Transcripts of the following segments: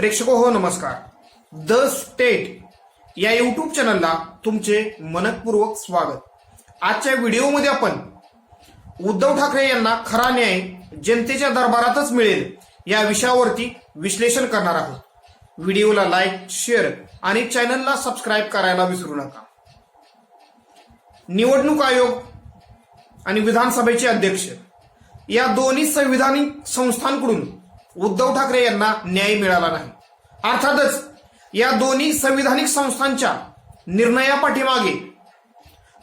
प्रेक्षको हो नमस्कार. The state या युट्यूब चॅनलला तुमचे मनपूर्वक स्वागत. आजच्या व्हिडिओमध्ये आपण उद्धव ठाकरे यांना खरा न्याय जनतेच्या दरबारातच मिळेल या विषयावरती विश्लेषण करणार आहोत. व्हिडिओला लाईक शेअर आणि चॅनलला सबस्क्राईब करायला विसरू नका. निवडणूक आयोग आणि विधानसभेचे अध्यक्ष या दोन्ही संविधानिक संस्थांकडून उद्धव ठाकरे यांना न्याय मिळाला नाही. अर्थातच या दोन्ही संविधानिक संस्थांच्या निर्णयापाठीमागे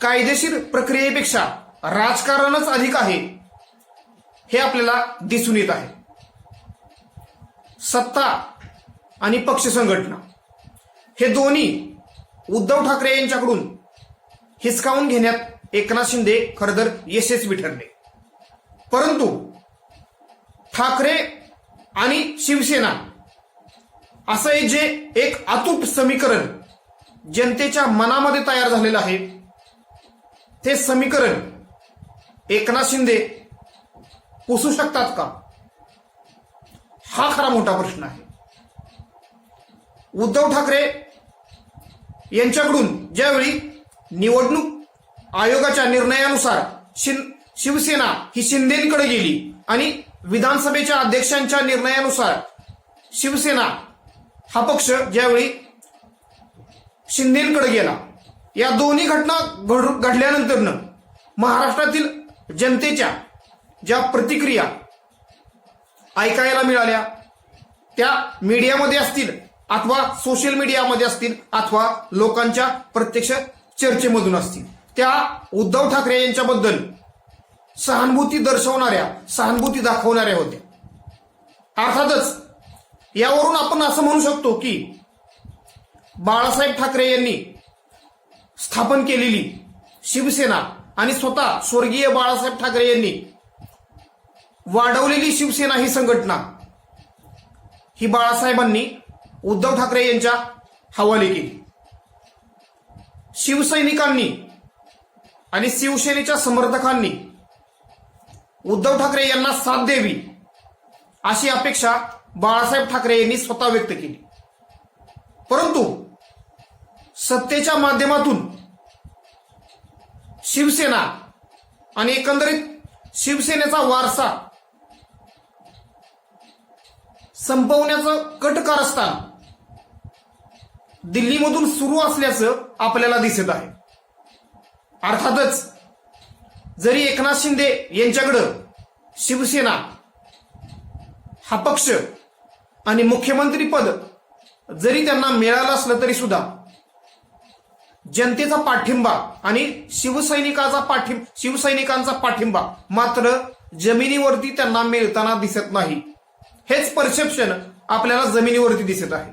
कायदेशीर प्रक्रियेपेक्षा राजकारणच अधिक आहे हे आपल्याला दिसून येत आहे. सत्ता आणि पक्ष संघटना हे दोन्ही उद्धव ठाकरे यांच्याकडून हिसकावून घेण्यात एकनाथ शिंदे खरं यशस्वी ठरले. परंतु ठाकरे आणि शिवसेना. असं हे जे एक अतूट समीकरण जनतेच्या मनामध्ये तयार झालेलं आहे ते समीकरण एकनाथ शिंदे पुसू शकतात का? हा खरा मोठा प्रश्न आहे. उद्धव ठाकरे यांच्याकडून ज्यावेळी निवडणूक आयोगाच्या निर्णयानुसार शिवसेना ही शिंदेकडे गेली आणि विधानसभेच्या अध्यक्षांच्या निर्णयानुसार शिवसेना हा पक्ष ज्यावेळी शिंदेकडे गेला या दोन्ही घटना घड- घडल्यानंतरनं महाराष्ट्रातील जनतेच्या ज्या प्रतिक्रिया ऐकायला मिळाल्या त्या मीडियामध्ये असतील अथवा सोशल मीडियामध्ये असतील अथवा लोकांच्या प्रत्यक्ष चर्चेमधून असतील. त्या उद्धव ठाकरे यांच्याबद्दल सहानुभूती दर्शवणाऱ्या सहानुभूती दाखवणाऱ्या होत्या. अर्थातच यावरून आपण असं म्हणू शकतो की बाळासाहेब ठाकरे यांनी स्थापन केलेली शिवसेना आणि स्वतः स्वर्गीय बाळासाहेब ठाकरे यांनी वाढवलेली शिवसेना ही संघटना ही बाळासाहेबांनी उद्धव ठाकरे यांच्या हवाली केली. शिवसैनिकांनी आणि शिवसेनेच्या समर्थकांनी उद्धव ठाकरे यांना साथ द्यावी अशी अपेक्षा बाळासाहेब ठाकरे यांनी स्वतः व्यक्त केली. परंतु सत्तेच्या माध्यमातून शिवसेना आणि एकंदरीत शिवसेनेचा वारसा संपवण्याचं कट कारस्थान दिल्लीमधून सुरू असल्याचं आपल्याला दिसत आहे. अर्थातच जरी एकनाथ शिंदे यांच्याकडं शिवसेना हा पक्ष आणि मुख्यमंत्री पद जरी त्यांना मिळालं असलं तरी सुद्धा जनतेचा पाठिंबा आणि शिवसैनिकाचा पाठिंब शिवसैनिकांचा पाठिंबा मात्र जमिनीवरती त्यांना मिळताना दिसत नाही. हेच परसेप्शन आपल्याला जमिनीवरती दिसत आहे.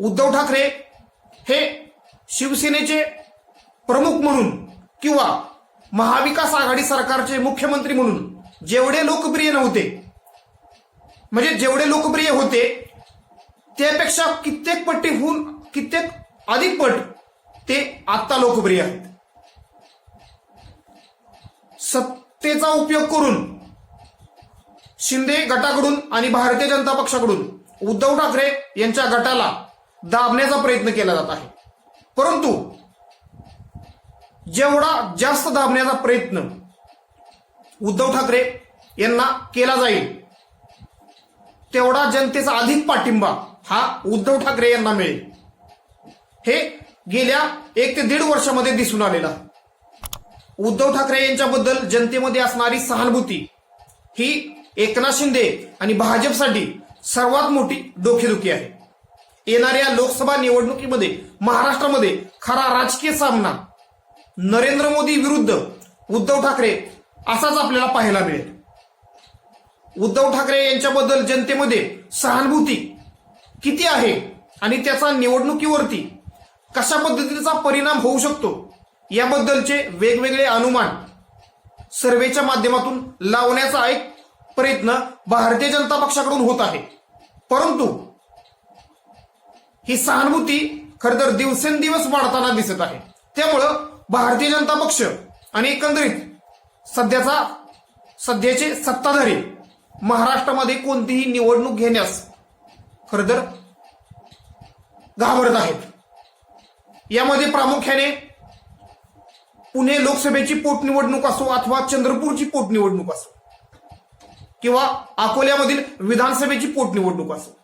उद्धव ठाकरे हे शिवसेनेचे प्रमुख म्हणून किंवा महाविकास आघाडी सरकारचे मुख्यमंत्री म्हणून जेवढे लोकप्रिय नव्हते म्हणजे जेवढे लोकप्रिय होते त्यापेक्षा कित्येक पट्टीहून कित्येक अधिक पट ते आत्ता लोकप्रिय आहेत. सत्तेचा उपयोग करून शिंदे गटाकडून आणि भारतीय जनता पक्षाकडून उद्धव ठाकरे यांच्या गटाला दाबण्याचा प्रयत्न केला जात आहे. परंतु जेवढा जास्त दाबण्याचा प्रयत्न उद्धव ठाकरे यांना केला जाईल तेवढा जनतेचा अधिक पाठिंबा हा उद्धव ठाकरे यांना मिळेल. हे गेल्या एक ते दीड वर्षामध्ये दिसून आलेला उद्धव ठाकरे यांच्याबद्दल जनतेमध्ये असणारी सहानुभूती ही एकनाथ शिंदे आणि भाजपसाठी सर्वात मोठी डोकेदुखी आहे. येणाऱ्या लोकसभा निवडणुकीमध्ये महाराष्ट्रामध्ये खरा राजकीय सामना नरेंद्र मोदी विरुद्ध उद्धव ठाकरे असाच आपल्याला पाहायला मिळेल. उद्धव ठाकरे यांच्याबद्दल जनतेमध्ये सहानुभूती किती आहे आणि त्याचा निवडणुकीवरती कशा पद्धतीचा परिणाम होऊ शकतो याबद्दलचे वेगवेगळे अनुमान सर्वेच्या माध्यमातून लावण्याचा एक प्रयत्न भारतीय जनता पक्षाकडून होत आहे. परंतु ही सहानुभूती खर तर दिवसेंदिवस वाढताना दिसत आहे. त्यामुळं भारतीय जनता पक्ष आणि एकंदरीत सध्याचा सध्याचे सत्ताधारी महाराष्ट्रामध्ये कोणतीही निवडणूक घेण्यास खरं तर घाबरत आहेत. यामध्ये प्रामुख्याने पुणे लोकसभेची पोटनिवडणूक असो अथवा चंद्रपूरची पोटनिवडणूक असो किंवा अकोल्यामधील विधानसभेची पोटनिवडणूक असो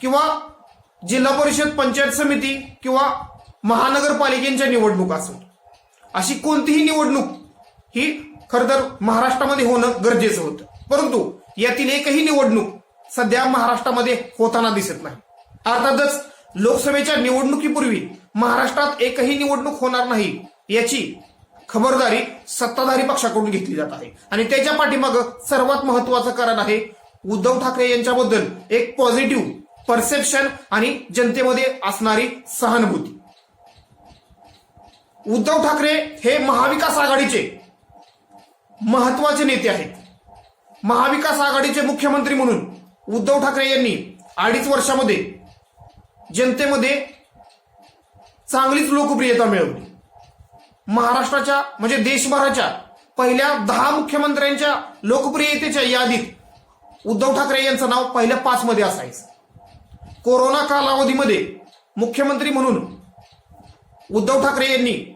किंवा जिल्हा परिषद पंचायत समिती किंवा महानगरपालिकेच्या निवडणूक असो अशी कोणतीही निवडणूक ही खरं तर महाराष्ट्रामध्ये होणं गरजेचं होतं. परंतु यातील एकही निवडणूक सध्या महाराष्ट्रामध्ये होताना दिसत नाही. अर्थातच लोकसभेच्या निवडणुकीपूर्वी महाराष्ट्रात एकही निवडणूक होणार नाही याची खबरदारी सत्ताधारी पक्षाकडून घेतली जात आहे. आणि त्याच्या पाठीमागं सर्वात महत्वाचं कारण आहे उद्धव ठाकरे यांच्याबद्दल एक पॉझिटिव्ह परसेप्शन आणि जनतेमध्ये असणारी सहानुभूती. उद्धव ठाकरे हे महाविकास आघाडीचे महत्त्वाचे नेते आहेत. महाविकास आघाडीचे मुख्यमंत्री म्हणून उद्धव ठाकरे यांनी अडीच वर्षामध्ये जनतेमध्ये चांगलीच लोकप्रियता मिळवली. महाराष्ट्राच्या म्हणजे देशभराच्या पहिल्या दहा मुख्यमंत्र्यांच्या लोकप्रियतेच्या यादीत उद्धव ठाकरे यांचं नाव पहिल्या पाच मध्ये असायचं. कोरोना कालावधीमध्ये मुख्यमंत्री म्हणून उद्धव ठाकरे यांनी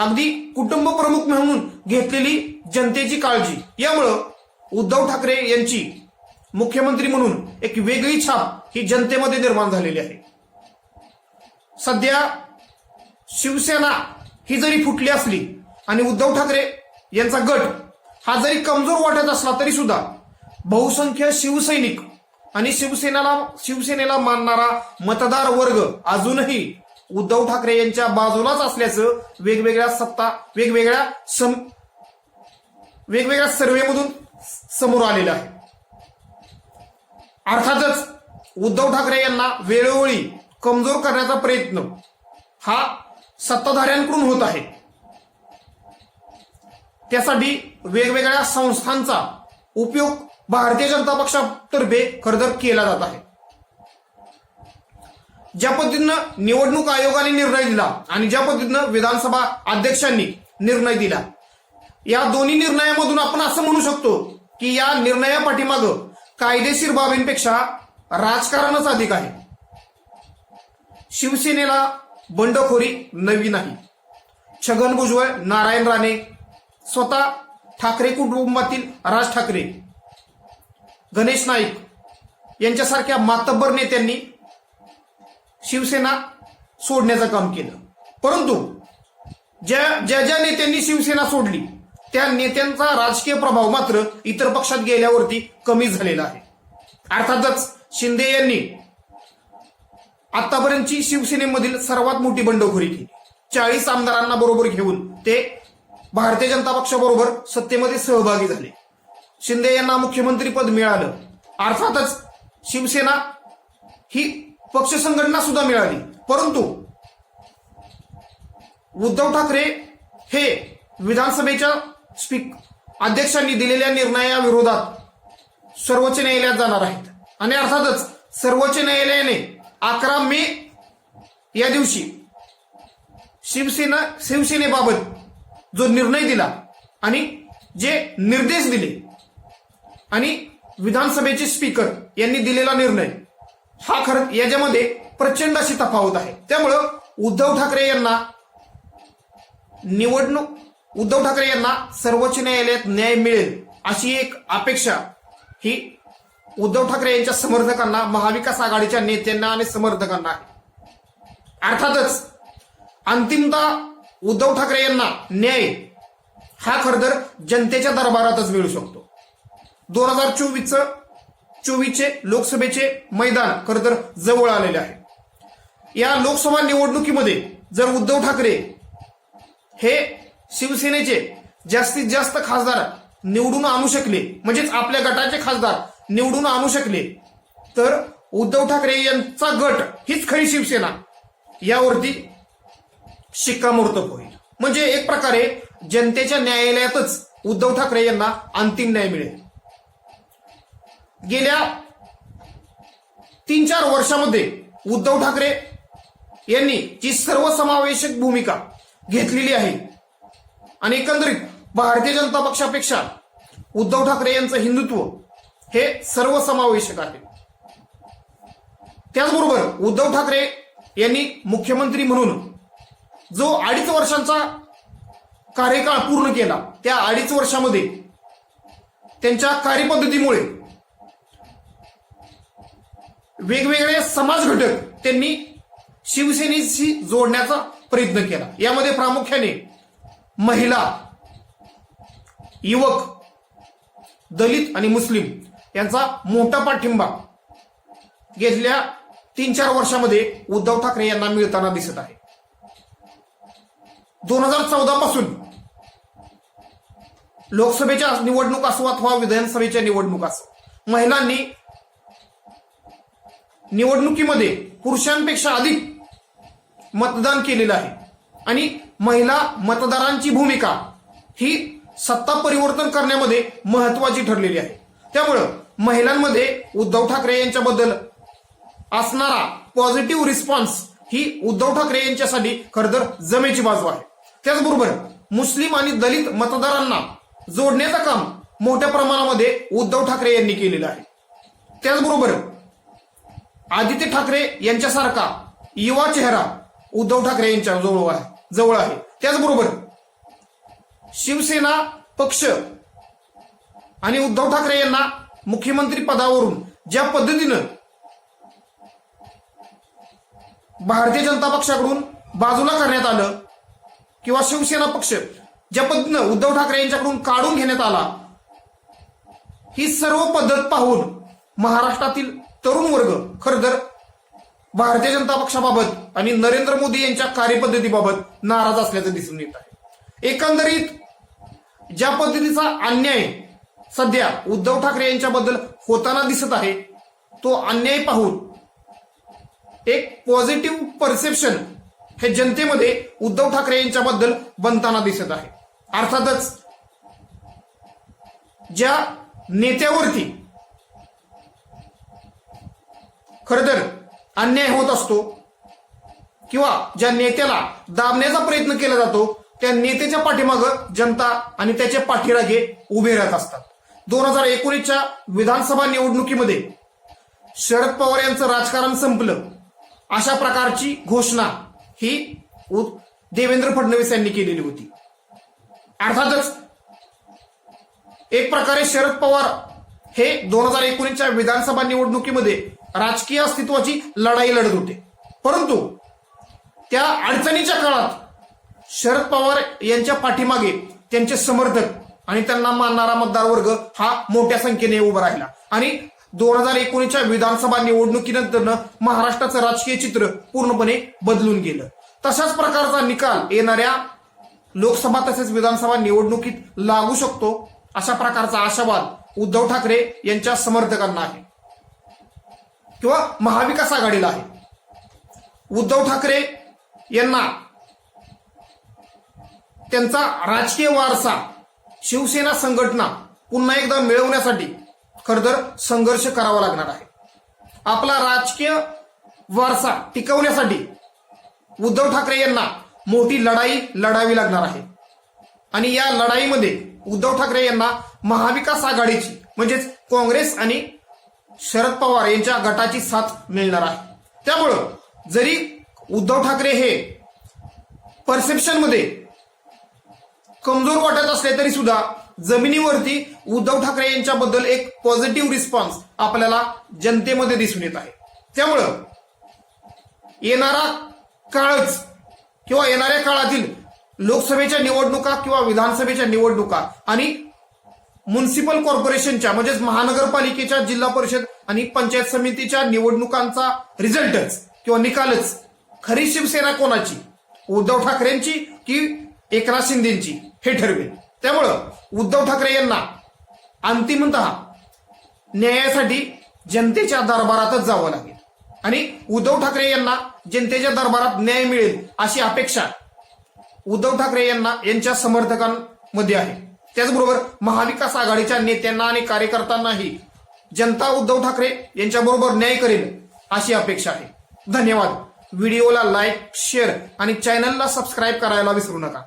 अगदी कुटुंब प्रमुख म्हणून घेतलेली जनतेची काळजी. यामुळं उद्धव ठाकरे यांची मुख्यमंत्री म्हणून एक वेगळी छाप ही जनतेमध्ये निर्माण झालेली आहे. सध्या शिवसेना ही जरी फुटली असली आणि उद्धव ठाकरे यांचा गट हा जरी कमजोर वाटत असला तरी सुद्धा बहुसंख्य शिवसैनिक आणि शिवसेनेला शिवसेनेला मानणारा मतदार वर्ग अजूनही उद्धव ठाकरे यांच्या बाजूलाच असल्याचं वेगवेगळ्या सत्ता वेगवेगळ्या सम वेगवेगळ्या सर्वेमधून समोर आलेलं आहे. अर्थातच उद्धव ठाकरे यांना वेळोवेळी कमजोर करण्याचा प्रयत्न हा सत्ताधाऱ्यांकडून होत आहे. त्यासाठी वेगवेगळ्या संस्थांचा उपयोग भारतीय जनता पक्षातर्फे खरं केला जात आहे. ज्या पद्धतीनं निवडणूक आयोगाने निर्णय दिला आणि ज्या पद्धतीनं विधानसभा अध्यक्षांनी निर्णय दिला या दोन्ही निर्णयामधून आपण असं म्हणू शकतो की या निर्णया पाठीमाग कायदेशीर बाबींपेक्षा राजकारणच अधिक आहे. शिवसेनेला बंडखोरी नवी नाही. छगन भुजबळ नारायण राणे स्वतः ठाकरे कुटुंबातील राज ठाकरे गणेश नाईक यांच्यासारख्या मातब्बर नेत्यांनी शिवसेना सोडण्याचं काम केलं. परंतु ज्या ज्या ज्या नेत्यांनी शिवसेना सोडली त्या नेत्यांचा राजकीय प्रभाव मात्र इतर पक्षात गेल्यावरती कमी झालेला आहे. अर्थातच शिंदे यांनी आतापर्यंतची शिवसेनेमधील सर्वात मोठी बंडखोरी केली. चाळीस आमदारांना बरोबर घेऊन ते भारतीय जनता पक्षाबरोबर सत्तेमध्ये सहभागी झाले. शिंदे यांना मुख्यमंत्री पद मिळालं. अर्थातच शिवसेना ही पक्ष संघटना सुद्धा मिळाली. परंतु उद्धव ठाकरे हे विधानसभेच्या स्पीक अध्यक्षांनी दिलेल्या निर्णयाविरोधात सर्वोच्च न्यायालयात जाणार आहेत. आणि अर्थातच सर्वोच्च न्यायालयाने अकरा मे या दिवशी शिवसेना शिवसेनेबाबत जो निर्णय दिला आणि जे निर्देश दिले आणि विधानसभेचे स्पीकर यांनी दिलेला निर्णय हा खरं याच्यामध्ये प्रचंड अशी तफावत आहे. त्यामुळं उद्धव ठाकरे यांना निवडणूक उद्धव ठाकरे यांना सर्वोच्च न्यायालयात न्याय मिळेल अशी एक अपेक्षा ही उद्धव ठाकरे यांच्या समर्थकांना महाविकास आघाडीच्या नेत्यांना आणि समर्थकांना आहे. अर्थातच अंतिमता उद्धव ठाकरे यांना न्याय हा खरं तर जनतेच्या दरबारातच मिळू शकतो. दोन हजार चोवीसचं चोवीसचे लोकसभेचे मैदान खरं तर जवळ आलेले आहे. या लोकसभा निवडणुकीमध्ये जर उद्धव ठाकरे हे शिवसेनेचे जास्तीत जास्त खासदार निवडून आणू शकले म्हणजेच आपल्या गटाचे खासदार निवडून आणू शकले तर उद्धव ठाकरे यांचा गट हीच खरी शिवसेना. यावरती शिक्कामोर्तब होईल. म्हणजे एक प्रकारे जनतेच्या न्यायालयातच उद्धव ठाकरे यांना अंतिम न्याय मिळेल. गेल्या तीन चार वर्षामध्ये उद्धव ठाकरे यांनी जी सर्वसमावेशक भूमिका घेतलेली आहे आणि एकंदरीत भारतीय जनता पक्षापेक्षा उद्धव ठाकरे यांचं हिंदुत्व हे सर्वसमावेशक आहे. त्याचबरोबर उद्धव ठाकरे यांनी मुख्यमंत्री म्हणून जो अडीच वर्षांचा कार्यकाळ पूर्ण केला त्या अडीच वर्षामध्ये त्यांच्या कार्यपद्धतीमुळे वेगवेगळे समाज घटक त्यांनी शिवसेनेशी जोडण्याचा प्रयत्न केला. यामध्ये प्रामुख्याने महिला युवक दलित आणि मुस्लिम यांचा मोठा पाठिंबा गेल्या तीन चार वर्षामध्ये उद्धव ठाकरे यांना मिळताना दिसत आहे. दोन हजार चौदा पासून लोकसभेच्या निवडणूक असो अथवा विधानसभेच्या निवडणूक असो महिलांनी निवडणुकीमध्ये पुरुषांपेक्षा अधिक मतदान केलेलं आहे. आणि महिला मतदारांची भूमिका ही सत्ता परिवर्तन करण्यामध्ये महत्वाची ठरलेली आहे. त्यामुळं महिलांमध्ये उद्धव ठाकरे यांच्याबद्दल असणारा पॉझिटिव्ह रिस्पॉन्स ही उद्धव ठाकरे यांच्यासाठी खरंतर जमेची बाजू आहे. त्याचबरोबर मुस्लिम आणि दलित मतदारांना जोडण्याचं काम मोठ्या प्रमाणामध्ये उद्धव ठाकरे यांनी केलेलं आहे. त्याचबरोबर आदित्य ठाकरे यांच्यासारखा युवा चेहरा उद्धव ठाकरे यांच्या जवळ आहे जवळ आहे. त्याचबरोबर शिवसेना पक्ष आणि उद्धव ठाकरे यांना मुख्यमंत्री पदावरून ज्या पद्धतीनं भारतीय जनता पक्षाकडून बाजूला करण्यात आलं किंवा शिवसेना पक्ष ज्या पद्धतीनं उद्धव ठाकरे यांच्याकडून काढून घेण्यात आला ही सर्व पद्धत पाहून महाराष्ट्रातील तरुण वर्ग खरं तर भारतीय जनता पक्षाबाबत आणि नरेंद्र मोदी यांच्या कार्यपद्धतीबाबत नाराज असल्याचं दिसून येत आहे. एकंदरीत ज्या पद्धतीचा अन्याय सध्या उद्धव ठाकरे यांच्याबद्दल होताना दिसत आहे तो अन्याय पाहून एक पॉझिटिव्ह परसेप्शन हे जनतेमध्ये उद्धव ठाकरे यांच्याबद्दल बनताना दिसत आहे. अर्थातच ज्या नेत्यावरती खरं तर अन्याय होत असतो. किंवा ज्या नेत्याला दाबण्याचा प्रयत्न केला जातो त्या नेत्याच्या पाठीमागं जनता आणि त्याचे पाठीरागे उभे राहत असतात. दोन हजार एकोणीसच्या विधानसभा निवडणुकीमध्ये शरद पवार यांचं राजकारण संपलं. अशा प्रकारची घोषणा ही देवेंद्र फडणवीस यांनी केलेली होती. अर्थातच एक प्रकारे शरद पवार हे दोन हजार एकोणीसच्या विधानसभा निवडणुकीमध्ये राजकीय अस्तित्वाची लढाई लढत होते. परंतु त्या अडचणीच्या काळात शरद पवार यांच्या पाठीमागे त्यांचे समर्थक आणि त्यांना मानणारा मतदार वर्ग हा मोठ्या संख्येने उभा राहिला. आणि दोन हजार एकोणीसच्या विधानसभा निवडणुकीनंतर महाराष्ट्राचं राजकीय चित्र पूर्णपणे बदलून गेलं. तशाच प्रकारचा निकाल येणाऱ्या लोकसभा तसेच विधानसभा निवडणुकीत लागू शकतो अशा प्रकारचा आशावाद उद्धव ठाकरे यांच्या समर्थकांना आहे. किंवा महाविकास आघाडीला आहे. उद्धव ठाकरे यांना त्यांचा राजकीय वारसा शिवसेना संघटना पुन्हा एकदा मिळवण्यासाठी खरंतर संघर्ष करावा लागणार आहे. आपला राजकीय वारसा टिकवण्यासाठी उद्धव ठाकरे यांना मोठी लढाई लढावी लागणार आहे. आणि या लढाईमध्ये उद्धव ठाकरे यांना महाविकास आघाडीची म्हणजेच काँग्रेस आणि शरद पवार यांच्या गटाची साथ मिळणार आहे. त्यामुळं जरी उद्धव ठाकरे हे परसेप्शनमध्ये कमजोर वाटत असले तरी सुद्धा जमिनीवरती उद्धव ठाकरे यांच्याबद्दल एक पॉझिटिव्ह रिस्पॉन्स आपल्याला जनतेमध्ये दिसून येत आहे. त्यामुळं येणारा काळच किंवा येणाऱ्या काळातील लोकसभेच्या निवडणुका किंवा विधानसभेच्या निवडणुका आणि म्युन्सिपल कॉर्पोरेशनच्या म्हणजेच महानगरपालिकेच्या जिल्हा परिषद आणि पंचायत समितीच्या निवडणुकांचा रिझल्टच किंवा निकालच. खरी शिवसेना कोणाची? उद्धव ठाकरेंची की एकनाथ शिंदेची? हे ठरवेल. त्यामुळं उद्धव ठाकरे यांना अंतिमत न्यायासाठी जनतेच्या दरबारातच जावं लागेल. आणि उद्धव ठाकरे यांना जनतेच्या दरबारात न्याय मिळेल अशी अपेक्षा उद्धव ठाकरे यांना यांच्या समर्थकांमध्ये आहे. त्याचबरोबर महाविकास आघाडीच्या नेत्यांना आणि कार्यकर्त्यांनाही जनता उद्धव ठाकरे यांच्याबरोबर न्याय करेल अशी अपेक्षा आहे. धन्यवाद. व्हिडिओला लाईक शेअर आणि चॅनलला सबस्क्राईब करायला विसरू नका.